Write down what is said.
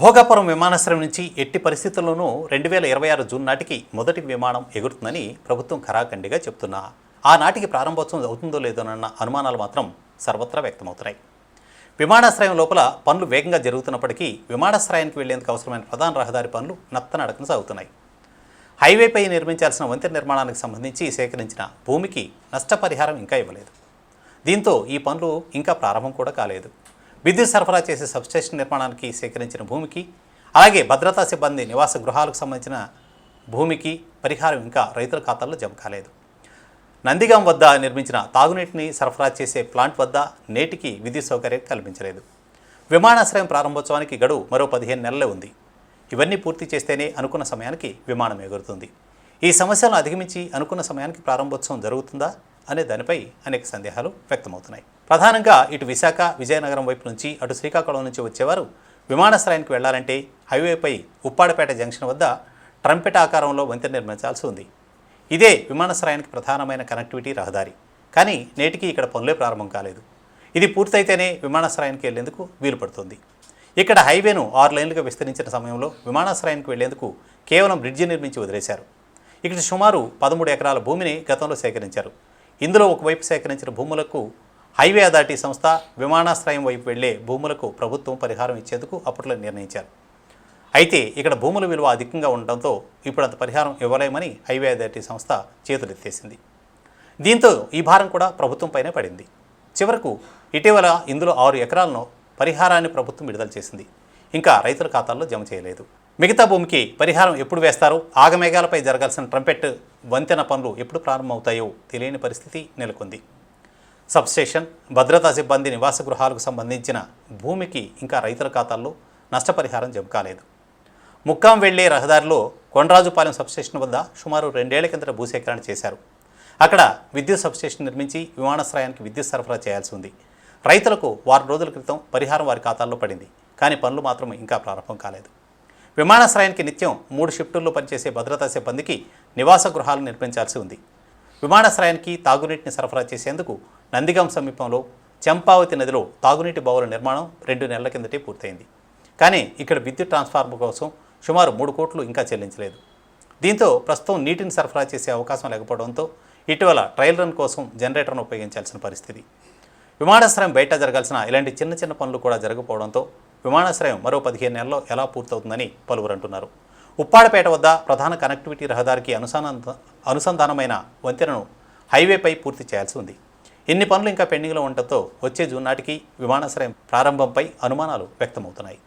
భోగాపురం విమానాశ్రయం నుంచి ఎట్టి పరిస్థితుల్లోనూ రెండు వేల ఇరవై ఆరు జూన్ నాటికి మొదటి విమానం ఎగురుతుందని ప్రభుత్వం ఖరాఖండిగా చెప్తున్నా ఆనాటికి ప్రారంభోత్సవం అవుతుందో లేదోనన్న అనుమానాలు మాత్రం సర్వత్రా వ్యక్తమవుతున్నాయి. విమానాశ్రయం లోపల పనులు వేగంగా జరుగుతున్నప్పటికీ విమానాశ్రయానికి వెళ్ళేందుకు అవసరమైన ప్రధాన రహదారి పనులు నత్తనడకన సాగుతున్నాయి. హైవేపై నిర్మించాల్సిన వంతెన నిర్మాణానికి సంబంధించి సేకరించిన భూమికి నష్టపరిహారం ఇంకా ఇవ్వలేదు. దీంతో ఈ పనులు ఇంకా ప్రారంభం కూడా కాలేదు. విద్యుత్ సరఫరా చేసే సబ్స్టేషన్ నిర్మాణానికి సేకరించిన భూమికి అలాగే భద్రతా సిబ్బంది నివాస గృహాలకు సంబంధించిన భూమికి పరిహారం ఇంకా రైతుల ఖాతాల్లో జమ కాలేదు. నందిగాం వద్ద నిర్మించిన తాగునీటిని సరఫరా చేసే ప్లాంట్ వద్ద నేటికి విద్యుత్ సౌకర్యం కల్పించలేదు. విమానాశ్రయం ప్రారంభోత్సవానికి గడువు మరో పదిహేను నెలలే ఉంది. ఇవన్నీ పూర్తి చేస్తేనే అనుకున్న సమయానికి విమానం ఎగురుతుంది. ఈ సమస్యలను అధిగమించి అనుకున్న సమయానికి ప్రారంభోత్సవం జరుగుతుందా? అనే దానిపై అనేక సందేహాలు వ్యక్తమవుతున్నాయి. ప్రధానంగా ఇటు విశాఖ విజయనగరం వైపు నుంచి అటు శ్రీకాకుళం నుంచి వచ్చేవారు విమానాశ్రయానికి వెళ్ళాలంటే హైవేపై ఉప్పాడపేట జంక్షన్ వద్ద ట్రంపెట్ ఆకారంలో వంతెన నిర్మించాల్సి ఉంది. ఇదే విమానాశ్రయానికి ప్రధానమైన కనెక్టివిటీ రహదారి. కానీ నేటికి ఇక్కడ పనులే ప్రారంభం కాలేదు. ఇది పూర్తయితేనే విమానాశ్రయానికి వెళ్ళేందుకు వీలు పడుతుంది. ఇక్కడ హైవేను ఆరు లైన్లుగా విస్తరించిన సమయంలో విమానాశ్రయానికి వెళ్ళేందుకు కేవలం బ్రిడ్జి నిర్మించి వదిలేశారు. ఇక్కడ సుమారు పదమూడు ఎకరాల భూమిని గతంలో సేకరించారు. ఇందులో ఒకవైపు సేకరించిన భూములకు హైవే అథారిటీ సంస్థ విమానాశ్రయం వైపు వెళ్ళే భూములకు ప్రభుత్వం పరిహారం ఇచ్చేందుకు అప్పట్లో నిర్ణయించారు. అయితే ఇక్కడ భూముల విలువ అధికంగా ఉండడంతో ఇప్పుడు అంత పరిహారం ఇవ్వలేమని హైవే అథారిటీ సంస్థ చేతులెత్తేసింది. దీంతో ఈ భారం కూడా ప్రభుత్వంపైనే పడింది. చివరకు ఇటీవల ఇందులో ఆరు ఎకరాలను పరిహారాన్ని ప్రభుత్వం విడుదల చేసింది. ఇంకా రైతుల ఖాతాల్లో జమ చేయలేదు. మిగతా భూమికి పరిహారం ఎప్పుడు వేస్తారో? ఆగమేఘాలపై జరగాల్సిన ట్రంపెట్ వంతెన పనులు ఎప్పుడు ప్రారంభమవుతాయో తెలియని పరిస్థితి నెలకొంది. సబ్స్టేషన్ భద్రతా సిబ్బంది నివాస గృహాలకు సంబంధించిన భూమికి ఇంకా రైతుల ఖాతాల్లో నష్టపరిహారం జమ కాలేదు. ముక్కాం వెళ్ళే రహదారిలో కొండరాజుపాలెం సబ్స్టేషన్ వద్ద సుమారు రెండేళ్ళ కిందట భూసేకరణ చేశారు. అక్కడ విద్యుత్ సబ్స్టేషన్ నిర్మించి విమానాశ్రయానికి విద్యుత్ సరఫరా చేయాల్సి ఉంది. రైతులకు వారం రోజుల క్రితం పరిహారం వారి ఖాతాల్లో పడింది. కానీ పనులు మాత్రం ఇంకా ప్రారంభం కాలేదు. విమానాశ్రయానికి నిత్యం మూడు షిఫ్టుల్లో పనిచేసే భద్రతా సిబ్బందికి నివాస గృహాలు నిర్మించాల్సి ఉంది. విమానాశ్రయానికి తాగునీటిని సరఫరా చేసేందుకు నందిగాం సమీపంలో చంపావతి నదిలో తాగునీటి బావుల నిర్మాణం రెండు నెలల కిందటే పూర్తయింది. కానీ ఇక్కడ విద్యుత్ ట్రాన్స్ఫార్మర్ కోసం సుమారు మూడు కోట్లు ఇంకా చెల్లించలేదు. దీంతో ప్రస్తుతం నీటిని సరఫరా చేసే అవకాశం లేకపోవడంతో ఇటీవల ట్రయల్ రన్ కోసం జనరేటర్ను ఉపయోగించాల్సిన పరిస్థితి. విమానాశ్రయం బయట జరగాల్సిన ఇలాంటి చిన్న చిన్న పనులు కూడా జరగకపోవడంతో విమానాశ్రయం మరో పదిహేను నెలల్లో ఎలా పూర్తవుతుందని పలువురు అంటున్నారు. ఉప్పాడపేట వద్ద ప్రధాన కనెక్టివిటీ రహదారికి అనుసంధాన అనుసంధానమైన వంతెనను హైవేపై పూర్తి చేయాల్సి ఉంది. ఇన్ని పనులు ఇంకా పెండింగ్లో ఉండటంతో వచ్చే జూన్ నాటికి విమానాశ్రయం ప్రారంభంపై అనుమానాలు వ్యక్తమవుతున్నాయి.